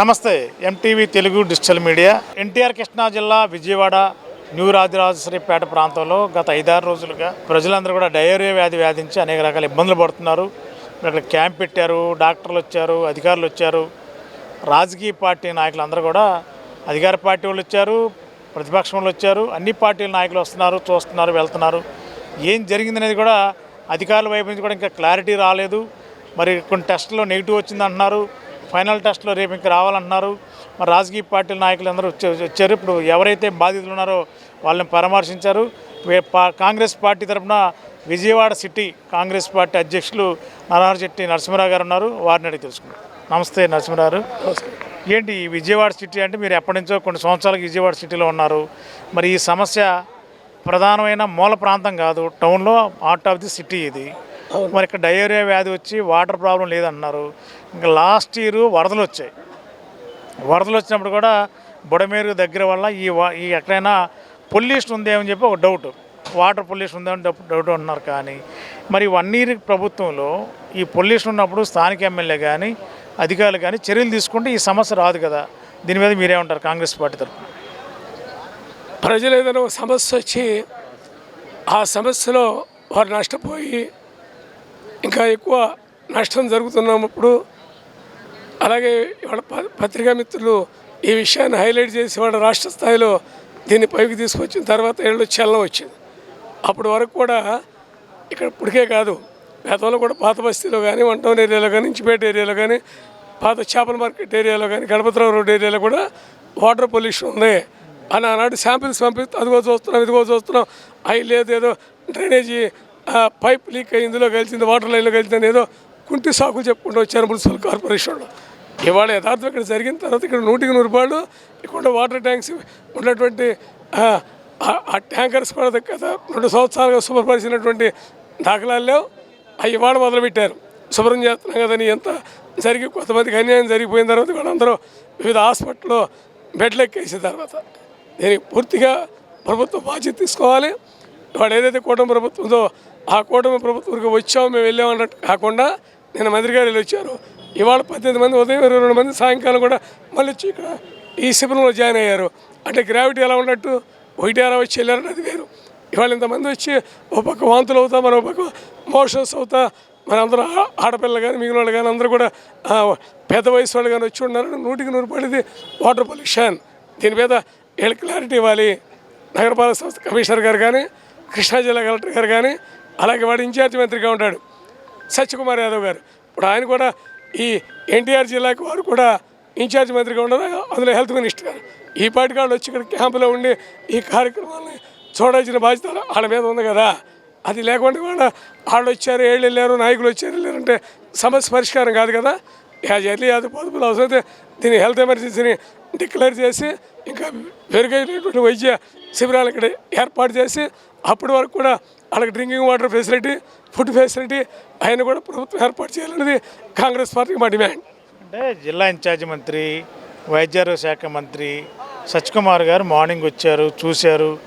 నమస్తే MTV Telugu digital media NTR Krishna జిల్లా Vijayawada new Rajarajeswaripeta ప్రాంతంలో గత ఐదారు రోజులుగా ప్రజలందరూ కూడా డయేరియా వ్యాధి వ్యాధించి అనేక రకాల ఇబ్బందులు పడుతున్నారు. ఇక్కడ క్యాంప్ పెట్టారు డాక్టర్లు వచ్చారు అధికారులు వచ్చారు. రాజకీయ పార్టీ నాయకులందరూ కూడా అధికార పార్టీ వాళ్ళు వచ్చారు ప్రతిపక్షం వాళ్ళు వచ్చారు అన్ని పార్టీల నాయకులు వస్తున్నారు చూస్తున్నారు వెళ్తున్నారు. ఏం జరిగిందనేది కూడా అధికారుల వైపు నుంచి కూడా ఇంకా క్లారిటీ రాలేదు. మరి కొన్ని టెస్టులో నెగిటివ్ వచ్చింది అంటున్నారు ఫైనల్ టెస్ట్లో రేపు ఇంకా రావాలంటున్నారు. మరి రాజకీయ పార్టీల నాయకులు అందరూ వచ్చి- వచ్చారు. ఇప్పుడు ఎవరైతే బాధితులు ఉన్నారో వాళ్ళని పరామర్శించారు. కాంగ్రెస్ పార్టీ తరఫున విజయవాడ సిటీ కాంగ్రెస్ పార్టీ అధ్యక్షులు నరహరి శెట్టి నరసింహరావు గారు ఉన్నారు. వారిని అడిగి తెలుసుకున్నారు నమస్తే నరసింహరావు ఏంటి ఈ విజయవాడ సిటీ అంటే మీరు ఎప్పటి నుంచో కొన్ని సంవత్సరాలకు విజయవాడ సిటీలో ఉన్నారు. మరి ఈ సమస్య ప్రధానమైన మూల ప్రాంతం కాదు. టౌన్లో హార్ట్ ఆఫ్ ది సిటీ ఇది. మరి ఇక్కడ డయేరియా వ్యాధి వచ్చి వాటర్ ప్రాబ్లం లేదన్నారు. ఇంకా లాస్ట్ ఇయర్ వరదలు వచ్చాయి. వరదలు వచ్చినప్పుడు కూడా బుడమేరు దగ్గర వల్ల ఈ వా- ఈ ఎక్కడైనా పొల్యూషన్ ఉందేమని చెప్పి ఒక డౌట్. వాటర్ పొల్యూషన్ ఉందేమని డౌట్ డౌట్ అంటున్నారు కానీ మరి వన్ ఇయర్ ప్రభుత్వంలో ఈ పొల్యూషన్ ఉన్నప్పుడు స్థానిక ఎమ్మెల్యే కానీ అధికారులు కానీ చర్యలు తీసుకుంటే ఈ సమస్య రాదు కదా. దీని మీద మీరేమంటారు కాంగ్రెస్ పార్టీ తరఫున ప్రజలు ఏదైనా ఒక సమస్య వచ్చి ఆ సమస్యలో వారు నష్టపోయి ఇంకా ఎక్కువ నష్టం జరుగుతున్నప్పుడు అలాగే ఇవాళ ప- పత్రికా మిత్రులు ఈ విషయాన్ని హైలైట్ చేసి వాళ్ళ రాష్ట్ర స్థాయిలో దీన్ని పైకి తీసుకొచ్చిన తర్వాత ఏళ్ళు చలనం వచ్చింది. అప్పటి వరకు కూడా ఇక్కడ ఇప్పటికే కాదు గతంలో కూడా పాత బస్తీలో కానీ వన్ టౌన్ ఏరియాలో కానీ ఇంచిపేట ఏరియాలో కానీ పాత చేపల మార్కెట్ ఏరియాలో కానీ గణపతిరావు రోడ్ ఏరియాలో కూడా వాటర్ పొల్యూషన్ ఉంది అని ఆనాడు శాంపిల్స్ పంపిస్తే అదిగో చూస్తున్నాం ఇదిగో చూస్తున్నాం అవి లేదు ఏదో డ్రైనేజీ పైప్ లీక్ అయ్యి ఇందులో కలిసింది వాటర్ లైన్లో కలిసిందని ఏదో కుంటి సాకులు చెప్పుకుంటూ వచ్చారు మున్సిపల్ కార్పొరేషన్లో. ఇవాళ యథార్థం ఇక్కడ జరిగిన తర్వాత ఇక్కడ నూటికి నూరు రూపాయలు ఇక్కడ వాటర్ ట్యాంక్స్ ఉన్నటువంటి ఆ, ట్యాంకర్స్ కూడా గత రెండు సంవత్సరాలుగా శుభ్రపరిచినటువంటి దాఖలాలు లేవు. అవి ఇవాళ మొదలుపెట్టారు. శుభ్రం చేస్తున్నాం కదని ఎంత జరిగి కొంతమందికి అన్యాయం జరిగిపోయిన తర్వాత వాళ్ళందరూ వివిధ హాస్పిటల్లో బెడ్లు ఎక్కేసిన తర్వాత దీనికి పూర్తిగా ప్రభుత్వం బాధ్యత తీసుకోవాలి. వాడు ఏదైతే కూటమి ప్రభుత్వం ఉందో ఆ కూటమి ప్రభుత్వంకి వచ్చాము మేము వెళ్ళామన్నట్టు కాకుండా నిన్న మంత్రి గారు వెళ్ళి వచ్చారు. ఇవాళ పద్దెనిమిది మంది ఉదయం ఇరవై రెండు మంది సాయంకాలం కూడా మళ్ళీ వచ్చి ఇక్కడ ఈ శిబిరంలో జాయిన్ అయ్యారు. అంటే గ్రావిటీ ఎలా ఉన్నట్టు ఒకటి అలా వచ్చి వెళ్ళారంటే అది వేరు. ఇవాళ ఇంతమంది వచ్చి ఒక పక్క వాంతులు అవుతా మరో పక్క మోషన్స్ అవుతా మన అందరూ ఆడపిల్లలు కానీ మిగిలిన వాళ్ళు కానీ అందరూ కూడా పెద్ద వయసు వాళ్ళు కానీ వచ్చి ఉన్నారు నూటికి నూరు పడింది వాటర్ పొల్యూషన్. దీని మీద వీళ్ళు క్లారిటీ ఇవ్వాలి. నగరపాలక సంస్థ కమిషనర్ గారు కానీ కృష్ణా జిల్లా కలెక్టర్ గారు కానీ అలాగే వాడు ఇన్ఛార్జ్ మంత్రిగా ఉంటాడు సత్యకుమార్ యాదవ్ గారు. ఇప్పుడు ఆయన కూడా ఈ ఎన్టీఆర్ జిల్లాకి వారు కూడా ఇన్ఛార్జ్ మంత్రిగా ఉండరు అందులో హెల్త్ మినిస్టర్ గారు. ఈ పాటి వాళ్ళు వచ్చి ఇక్కడ క్యాంపులో ఉండి ఈ కార్యక్రమాలని చూడాల్సిన బాధ్యత వాళ్ళ మీద ఉంది కదా. అది లేకుండా కూడా వాళ్ళు వచ్చారు ఏళ్ళు వెళ్ళారు నాయకులు వచ్చారు వెళ్ళారు అంటే సమస్య పరిష్కారం కాదు కదా. యాజ్ ఎర్లీ యాజ్ పాసిబుల్ అవసరమైతే దీని హెల్త్ ఎమర్జెన్సీని డిక్లేర్ చేసి ఇంకా మెరుగైనటువంటి వైద్య శిబిరాలు ఇక్కడ ఏర్పాటు చేసి అప్పటి వరకు కూడా వాళ్ళకి drinking water facility food facility ఆయన కూడా ప్రభుత్వం ఏర్పాటు చేయాలనేది కాంగ్రెస్ పార్టీకి మా డిమాండ్. అంటే జిల్లా ఇన్ఛార్జి మంత్రి వైద్యారోగ్య శాఖ మంత్రి సత్యకుమార్ గారు మార్నింగ్ వచ్చారు చూశారు.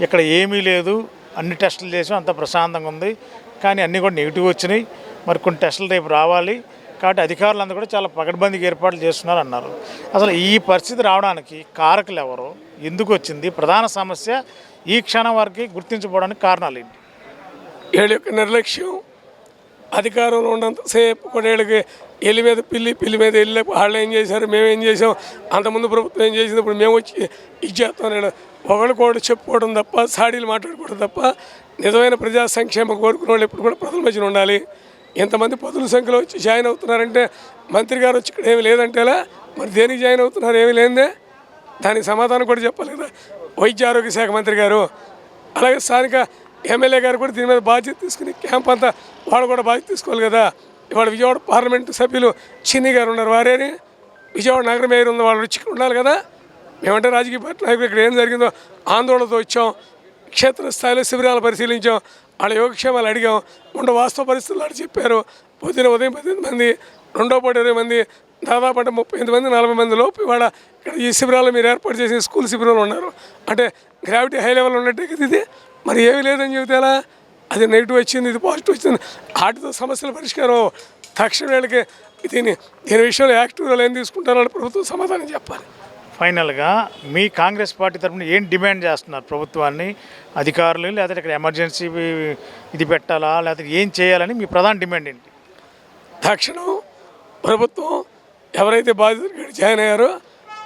ఇక్కడ ఏమీ లేదు. అన్ని టెస్టులు చేసాం అంత ప్రశాంతంగా ఉంది. కానీ అన్నీ కూడా నెగిటివ్ వచ్చినాయి. మరి కొన్ని టెస్టులు రేపు రావాలి. కాబట్టి అధికారులందరూ కూడా చాలా పకడ్బందీగా ఏర్పాట్లు చేస్తున్నారు అన్నారు. అసలు ఈ పరిస్థితి రావడానికి కారకులు ఎవరు? ఎందుకు వచ్చింది? ప్రధాన సమస్య ఈ క్షణం వరకు గుర్తించబోవడానికి కారణాలు ఏంటి? వీళ్ళ యొక్క నిర్లక్ష్యం అధికారంలో ఉన్నంతసేపు కూడా వీళ్ళకి ఎల్లి మీద పిల్లి పిల్లి మీద వెళ్ళి వాళ్ళు ఏం చేశారు మేము ఏం చేసాం అంతకుముందు ప్రభుత్వం ఏం చేసింది ఇప్పుడు మేము వచ్చి ఇచ్చేస్తాం నేను ఒకళ్ళు కూడా చెప్పుకోవడం తప్ప సాడీలు మాట్లాడుకోవడం తప్ప నిజమైన ప్రజా సంక్షేమం కోరుకునే వాళ్ళు ఎప్పుడు కూడా ప్రజల మధ్యన ఉండాలి. ఎంతమంది పదుల సంఖ్యలో వచ్చి జాయిన్ అవుతున్నారంటే మంత్రి గారు వచ్చి ఇక్కడ ఏమి లేదంటేలా మరి దేనికి జాయిన్ అవుతున్నారు ఏమి లేదే? దానికి సమాధానం కూడా చెప్పాలి కదా వైద్య ఆరోగ్య శాఖ మంత్రి గారు అలాగే స్థానిక ఎమ్మెల్యే గారు కూడా దీని మీద బాధ్యత తీసుకుని క్యాంప్ అంతా వాళ్ళు కూడా బాధ్యత తీసుకోవాలి కదా. ఇవాళ విజయవాడ పార్లమెంటు సభ్యులు చిన్ని గారు ఉన్నారు. వారేని విజయవాడ నగర మేయర్ ఉంది వాళ్ళు వచ్చి ఉండాలి కదా. మేమంటే రాజకీయ పార్టీ నాయకులు ఇక్కడ ఏం జరిగిందో ఆందోళనతో వచ్చాం. క్షేత్రస్థాయిలో శిబిరాలు పరిశీలించాం. వాళ్ళ యోగక్షేమాలు అడిగాం. ఉండ వాస్తవ పరిస్థితులు వాళ్ళు చెప్పారు. పొద్దున ఉదయం పద్దెనిమిది మంది రెండో పూట ఇరవై మంది దాదాపు అంటే ముప్పై ఎనిమిది మంది నలభై మంది లోపు ఇవాళ ఈ శిబిరాలు మీరు ఏర్పాటు చేసిన స్కూల్ శిబిరాలు ఉన్నారు. అంటే గ్రావిటీ హై లెవెల్ ఉన్నట్టే కదా ఇది. మరి ఏమీ లేదని చెబితే ఎలా? అది నెగిటివ్ వచ్చింది ఇది పాజిటివ్ వచ్చింది. వాటితో సమస్యల పరిష్కారం తక్షణ వీళ్ళకి దీని దీని విషయంలో యాక్టివ్ రోల్ ఏం తీసుకుంటారని ప్రభుత్వం సమాధానం చెప్పాలి. ఫైనల్గా మీ కాంగ్రెస్ పార్టీ తరఫున ఏం డిమాండ్ చేస్తున్నారు ప్రభుత్వాన్ని? అధికారులు లేకపోతే ఇక్కడ ఎమర్జెన్సీ ఇది పెట్టాలా? లేకపోతే ఏం చేయాలని మీ ప్రధాన డిమాండ్ ఏంటి? తక్షణం ప్రభుత్వం ఎవరైతే బాధితులు జాయిన్ అయ్యారో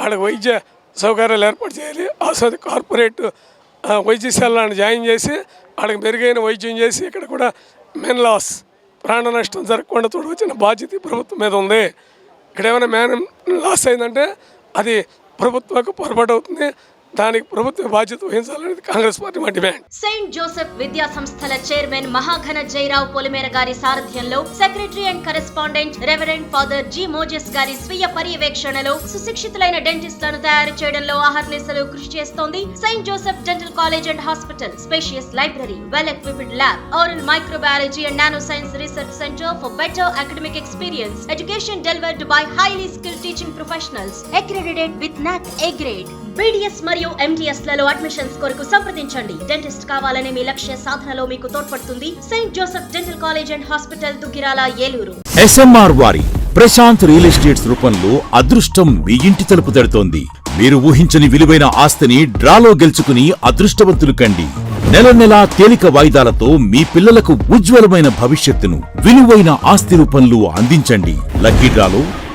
వాళ్ళకి వైద్య సౌకర్యాలు ఏర్పాటు చేయాలి. ఆ కార్పొరేట్ వైద్యశాలను జాయిన్ చేసి వాళ్ళకి మెరుగైన వైద్యం చేసి ఇక్కడ కూడా మెన్ లాస్ ప్రాణ నష్టం జరగకుండా చూడవచ్చిన బాధ్యత ప్రభుత్వం మీద ఉంది. ఇక్కడ ఏమైనా మ్యాన్ లాస్ అయిందంటే అది ప్రభుత్వకు పొరపాటు అవుతుంది. దానికి ప్రభుత్వ బాధ్యత వహించాలనేది కాంగ్రెస్ పార్టీ మా డిమాండ్ సెయింట్ జోసెఫ్ విద్యా సంస్థల చైర్మన్ మహాఘన జయరావు పొలిమేర గారి సారథ్యంలో secretary and correspondent reverend father G Moses గారి స్వీయ పర్యవేక్షణలో సుశిక్షితులైన డెంటిస్టులను తయారు చేయడంలో అహర్నిశలు కృషి చేస్తోంది Saint Joseph dental college and hospital spacious library well equipped lab oral microbiology and nano science research centre for better academic experience. Education delivered by highly skill teaching professionals accredited with NAC A grade BDS మరియు ఎంటీఎస్లలో admissions కొరకు సంప్రదించండి. Dentist కావాలనే మీ లక్ష్య సాధనలో మీకు తోడ్పడుతుంది. Saint Joseph dental college and hospital Duggirala Eluru. SMR వారి ప్రశాంత్ రియల్ ఎస్టేట్స్ రూపంలో అదృష్టం మీ ఇంటి తలుపు తడుతోంది. మీరు ఊహించని విలువైన ఆస్తిని డ్రాలో గెలుచుకుని అదృష్టవంతులు కండి. నెల నెలా తేలిక వాయిదాలతో మీ పిల్లలకు ఉజ్వలమైన భవిష్యత్తును విలువైన ఆస్తి రూపంలో అందించండి. లక్కీ డ్రాలో